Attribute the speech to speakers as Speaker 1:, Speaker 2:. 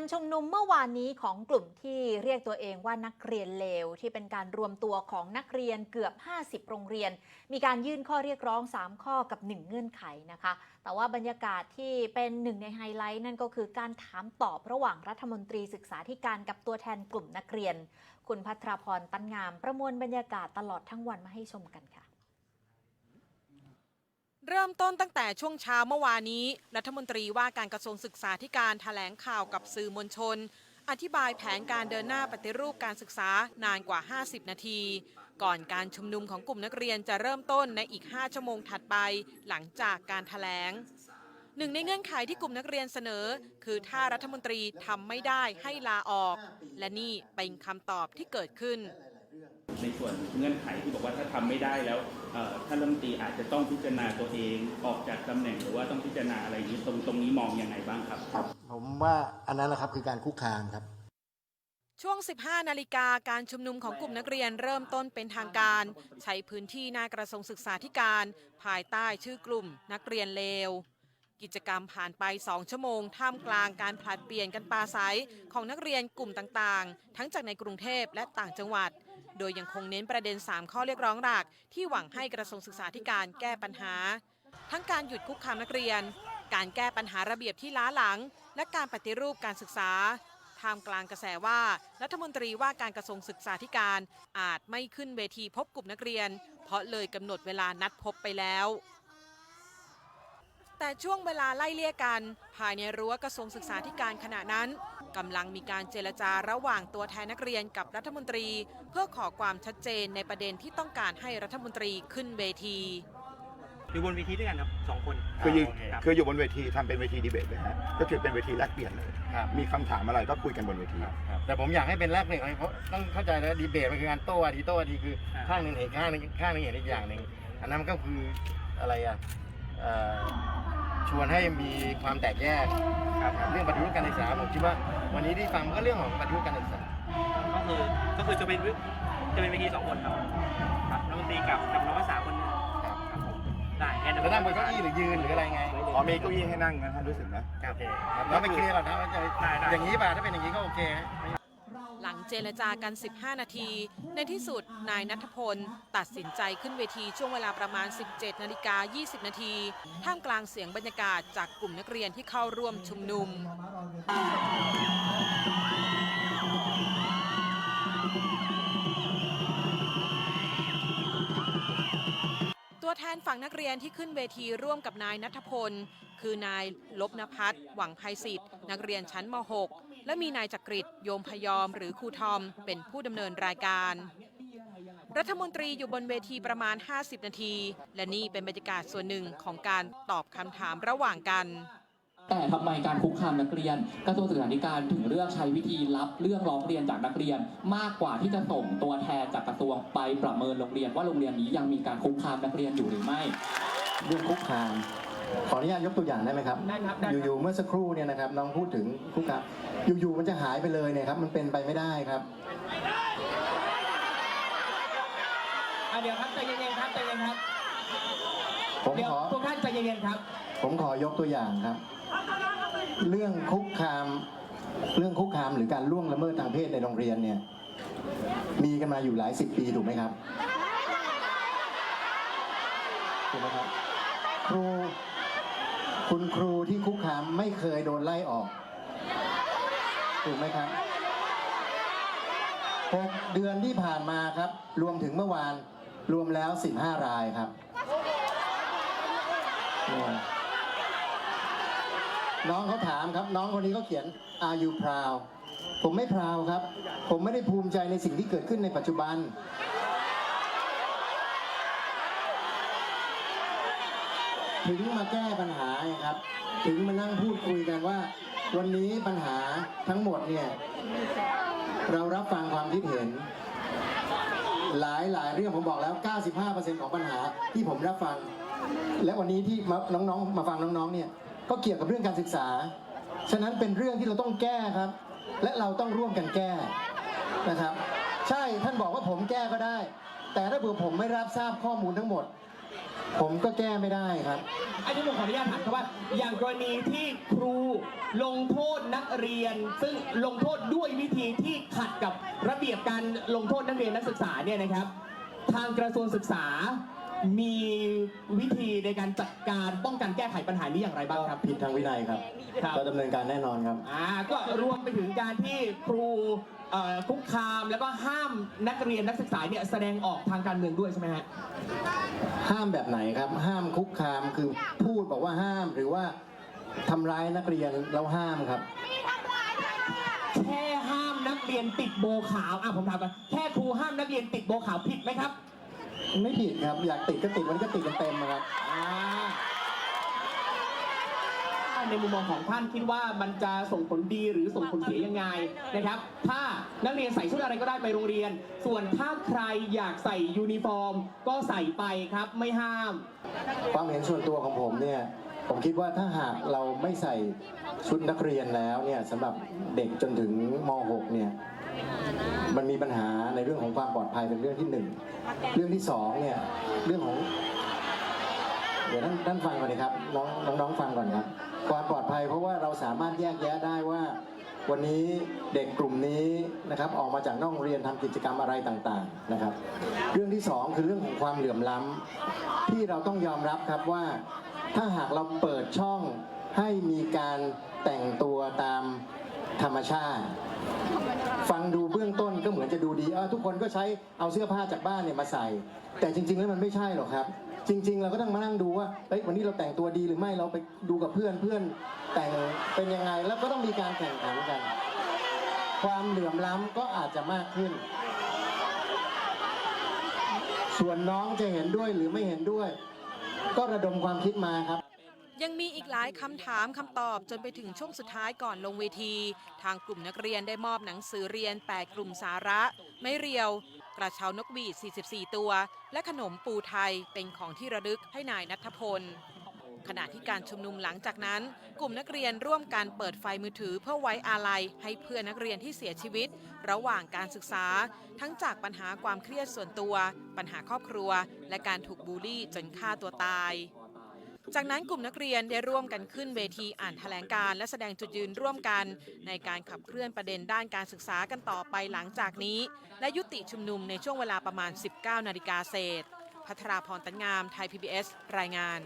Speaker 1: การชุมนุมเมื่อวานนี้ของกลุ่มที่เรียกตัวเองว่านักเรียนเลว ที่เป็นการรวมตัวของนักเรียนเกือบ 50 โรงเรียน มีการยื่นข้อเรียกร้อง 3 ข้อกับ 1 เงื่อนไขนะคะ แต่ว่าบรรยากาศที่เป็นหนึ่งในไฮไลท์นั่นก็คือการถามตอบระหว่างรัฐมนตรีศึกษาธิการกับตัวแทนกลุ่มนักเรียน คุณพัทรพรตั้นงาม ประมวลบรรยากาศตลอดทั้งวันมาให้ชมกันค่ะ
Speaker 2: เริ่มต้นตั้งแต่ช่วงเช้าเมื่อวานนี้ รัฐมนตรีว่าการกระทรวงศึกษาธิการแถลงข่าวกับสื่อมวลชน อธิบายแผนการเดินหน้าปฏิรูปการศึกษานานกว่า 50 นาที ก่อนการชุมนุมของกลุ่มนักเรียนจะเริ่มต้นในอีก 5 ชั่วโมงถัดไปหลังจากการแถลงหนึ่งในเงื่อนไขที่กลุ่มนักเรียนเสนอ คือถ้ารัฐมนตรีทำไม่ได้ให้ลาออก และนี่เป็นคำตอบที่เกิดขึ้น
Speaker 3: ในส่วนเงื่อนไขที่บอกว่าถ้าทำไม่ได้แล้วเอ่อท่านรัฐมนตรีอาจจะต้องพิจารณาตัวเองออกจากตำแหน่งหรือว่าต้องพิจารณาอะไรอย่างนี้ตรงตรงนี้มองยังไงบ้างครับ
Speaker 4: ครับ ผมว่าอันนั้นแหละครับคือการคุกคามครับ
Speaker 2: ช่วง 15 นาฬิกาการชุมนุมของกลุ่มนักเรียนเริ่มต้นเป็นทางการ ใช้พื้นที่หน้ากระทรวงศึกษาธิการ ภายใต้ชื่อกลุ่มนักเรียนเลว กิจกรรมผ่านไป 2 ชั่วโมง ท่ามกลางการผลัดเปลี่ยนกันปราศัยของนักเรียนกลุ่มต่างๆ ทั้งจากในกรุงเทพและต่างจังหวัด โดยยังคงเน้นประเด็น 3 ข้อเรียกร้องหลัก ที่หวังให้กระทรวงศึกษาธิการแก้ปัญหา ทั้งการหยุดคุกคามนักเรียน การแก้ปัญหาระเบียบที่ล้าหลัง และการปฏิรูปการศึกษาท่ามกลางกระแสว่า รัฐมนตรีว่าการกระทรวงศึกษาธิการอาจไม่ขึ้นเวทีพบกลุ่มนักเรียน เพราะเลยกำหนดเวลานัดพบไปแล้ว แต่ช่วงเวลาไล่เลี่ยกัน ภายในรั้วกระทรวงศึกษาธิการขณะนั้นกำลังมีการเจรจาระหว่างตัวแทนนักเรียนกับรัฐมนตรี เพื่อขอความชัดเจนในประเด็นที่ต้องการให้รัฐมนตรีขึ้นเวที
Speaker 5: อยู่บนเวทีด้วยกันครับสองคน
Speaker 6: คืออยู่
Speaker 5: รับ
Speaker 6: คืออยู่บนเวทีทำเป็นเวทีดีเบตเลยฮะก็คือเป็นเวทีแลกเปลี่ยนเลย
Speaker 7: ครับ
Speaker 6: มีคำถามอะไรก็คุยกันบนเวที
Speaker 7: แต่ผมอยากให้เป็นแลกเปลี่ยนเพราะต้องเข้าใจนะดีเบตมันคือการโต้อธิโต้อธิคือข้างหนึ่งเห็นข้างหนึงข้างหนึงเห็นอีกอย่างหนึ่งอันนั้นมันก็คืออะไรอะเอ่อ ชวนให้มีความแตกแยกครับเรื่องปฏิรูปการศึกษาผมคิดว่า วันนี้ที่ฟังมันก็เรื่องของปฏิรูปการศึกษา
Speaker 5: ก็คือก็คือจะเป็นจะเป็นเวทีสองคนครับครับรัฐมนตรีกับกับน้องภาษาคนหนึง
Speaker 7: ครับ
Speaker 5: ครับผมได้งั้นเดี๋ยว
Speaker 7: แล้วนั่งบนเก้าอี้หรือยืนหรืออะไรไง
Speaker 6: อ๋อมีเก้าอี้ให้นั่งนะฮะรู้สึกนะ
Speaker 7: โอเคครับแล้วไปเคลียร์ก่อนนะว่าจะ
Speaker 5: ได้ได้
Speaker 7: อย่างนี้ป่ะถ้าเป็นอย่างนี้ก็โอเคฮะ
Speaker 2: หลัง เจรจากัน 15 นาที ในที่สุดนายนัทพล ตัดสินใจขึ้นเวทีช่วงเวลาประมาณ 17 นาฬิกา 20 นาที ท่ามกลางเสียงบรรยากาศจากกลุ่มนักเรียนที่เข้าร่วมชุมนุมตัวแทนฝั่งนักเรียนที่ขึ้นเวทีร่วมกับนายนัทพล คือนายลบนพัฒน์หวังภัยศิษย์นักเรียนชั้นม .6 และมีนายจักริดโยมพยอมหรือครูทอม เป็นผู้ดำเนินรายการ รัฐมนตรีอยู่บนเวทีประมาณ 50 นาที และนี่เป็นบรรยากาศส่วนหนึ่งของการตอบคำถามระหว่างกัน
Speaker 8: แต่ทำไมการคุกคามนักเรียนกระทรวงศึกษาธิการถึงเลือกใช้วิธีรับเรื่องร้องเรียนจากนักเรียน มากกว่าที่จะส่งตัวแทนจากกระทรวงไปประเมินโรงเรียนว่าโรงเรียนนี้ยังมีการคุกคามนักเรียนอยู่หรือไม่
Speaker 4: เรื่องคุกคาม ขออนุญาตยกตัวอย่างได้ไหมครับ
Speaker 5: ได้ครับได้ครับ
Speaker 4: อยู่ๆเมื่อสักครู่เนี่ยนะครับน้องพูดถึงคุกคามอยู่ๆมันจะหายไปเลยเนี่ยครับมันเป็นไปไม่ได้ครับ
Speaker 9: อะเดี๋ยวครับใจเย็นๆครับใจเย็นครับ
Speaker 4: ผม
Speaker 9: เดี๋ยว
Speaker 4: ขอ
Speaker 9: ทุกท่านใจเย็นๆครับ
Speaker 4: ผมขอยกตัวอย่างครับ เรื่องคุกคาม เรื่องคุกคามหรือการล่วงละเมิดทางเพศในโรงเรียนเนี่ย มีกันมาอยู่หลายสิบปีถูกไหมครับถูกไหมครับ ครู คุณครูที่คุกคามไม่เคยโดนไล่ออก ถูกไหมครับหกเดือนที่ผ่านมาครับ รวมถึงเมื่อวานรวมแล้ว15รายครับ น้องเขาถามครับ น้องคนนี้เขาเขียน Are you proud ผมไม่ proud ครับ ผมไม่ได้ภูมิใจในสิ่งที่เกิดขึ้นในปัจจุบัน ถึงมาแก้ปัญหาครับ ถึงมานั่งพูดคุยกันว่า วันนี้ปัญหาทั้งหมดเนี่ยเรารับฟังความคิดเห็น หลายหลายเรื่องผมบอกแล้ว 95%ของปัญหาที่ผมรับฟัง และวันนี้ที่มาน้องๆ มาฟังน้องๆเนี่ยก็เกี่ยวกับเรื่องการศึกษา ฉะนั้นเป็นเรื่องที่เราต้องแก้ครับ และเราต้องร่วมกันแก้นะครับ ใช่ท่านบอกว่าผมแก้ก็ได้ แต่ถ้าเผื่อผมไม่รับทราบข้อมูลทั้งหมด ผมก็แก้ไม่ได้ครับ
Speaker 9: อันนี้ผมขออนุญาตถามครับว่า อย่างกรณีที่ครูลงโทษนักเรียน ซึ่งลงโทษด้วยวิธีที่ขัดกับระเบียบการลงโทษนักเรียนนักศึกษาเนี่ยนะครับ ทางกระทรวงศึกษา มีวิธีในการจัดการป้องกันแก้ไขปัญหานี้อย่างไรบ้างครับ
Speaker 4: ผิดทางวินัยครับ
Speaker 9: ครับ
Speaker 4: ก็ดำเนินการแน่นอนครับ
Speaker 9: อ่าก็รวมไปถึงการที่ครู เอ่อคุกคามแล้วก็ห้ามนักเรียนนักศึกษาเนี่ยแสดงออกทางการเมืองด้วยใช่ไหมฮะ
Speaker 4: ห้ามแบบไหนครับ ห้ามคุกคามคือพูดบอกว่าห้ามหรือว่าทำร้ายนักเรียนแล้วห้ามครับ
Speaker 9: แค่ห้ามนักเรียนติดโบขาวอะผมถามกันแค่ครูห้ามนักเรียนติดโบขาวผิดไหมครับ
Speaker 4: ไม่ผิดครับ อยากติดก็ติดวันนี้ก็ติดกันเต็มๆครับ
Speaker 9: อ่า ในมุมมองของท่านคิดว่ามันจะส่งผลดีหรือส่งผลเสียยังไงนะครับ ถ้านักเรียนใส่ชุดอะไรก็ได้ไปโรงเรียน ส่วนถ้าใครอยากใส่ยูนิฟอร์ม ก็ใส่ไปครับไม่ห้าม
Speaker 4: ความเห็นส่วนตัวของผมเนี่ยผมคิดว่าถ้าหากเราไม่ใส่ชุดนักเรียนแล้วเนี่ยสำหรับเด็กจนถึงม .6 เนี่ยมันมีปัญหาในเรื่องของความปลอดภัยเป็นเรื่องที่หนึ่งเรื่องที่สองเนี่ยเรื่องของเดี๋ยวท่านท่านฟังก่อนนะครับน้องน้องๆฟังก่อนครับ ความปลอดภัยเพราะว่าเราสามารถแยกแยะได้ว่า วันนี้เด็กกลุ่มนี้นะครับออกมาจากนอกโรงเรียนทำกิจกรรมอะไรต่างๆนะครับ เรื่องที่สองคือเรื่องของความเหลื่อมล้ำที่เราต้องยอมรับครับว่า ถ้าหากเราเปิดช่องให้มีการแต่งตัวตามธรรมชาติ ฟังดูเบื้องต้นก็เหมือนจะดูดีเออทุกคนก็ใช้เอาเสื้อผ้าจากบ้านเนี่ยมาใส่ แต่จริง ๆ แล้วมันไม่ใช่หรอกครับ จริง ๆ เราก็ต้องมานั่งดูว่าเฮ้ยวันนี้เราแต่งตัวดีหรือไม่เราไปดูกับเพื่อนเพื่อนแต่งเป็นยังไงแล้วก็ต้องมีการแข่งขันกัน ความเหลื่อมล้ำก็อาจจะมากขึ้น ส่วนน้องจะเห็นด้วยหรือไม่เห็นด้วย ก็ระดมความคิดมาครับ
Speaker 2: ยังมีอีกหลายคำถามคำตอบจนไปถึงช่วงสุดท้ายก่อนลงเวที ทางกลุ่มนักเรียนได้มอบหนังสือเรียน 8 กลุ่มสาระ ไม่เรียว กระเช้านกหวีด 44 ตัว และขนมปูไทยเป็นของที่ระลึกให้นายนัทพล ขณะที่การชุมนุมหลังจากนั้น กลุ่มนักเรียนร่วมกันเปิดไฟมือถือเพื่อไว้อาลัยให้เพื่อนนักเรียนที่เสียชีวิต ระหว่างการศึกษา ทั้งจากปัญหาความเครียดส่วนตัว ปัญหาครอบครัว และการถูกบูลลี่จนฆ่าตัวตาย จากนั้นกลุ่มนักเรียนได้ร่วมกันขึ้นเวทีอ่านแถลงการและแสดงจุดยืนร่วมกัน ในการขับเคลื่อนประเด็นด้านการศึกษากันต่อไปหลังจากนี้ และยุติชุมนุมในช่วงเวลาประมาณ 19 นาฬิกาเศษ พัทราพรตันงามไทย PBS รายงาน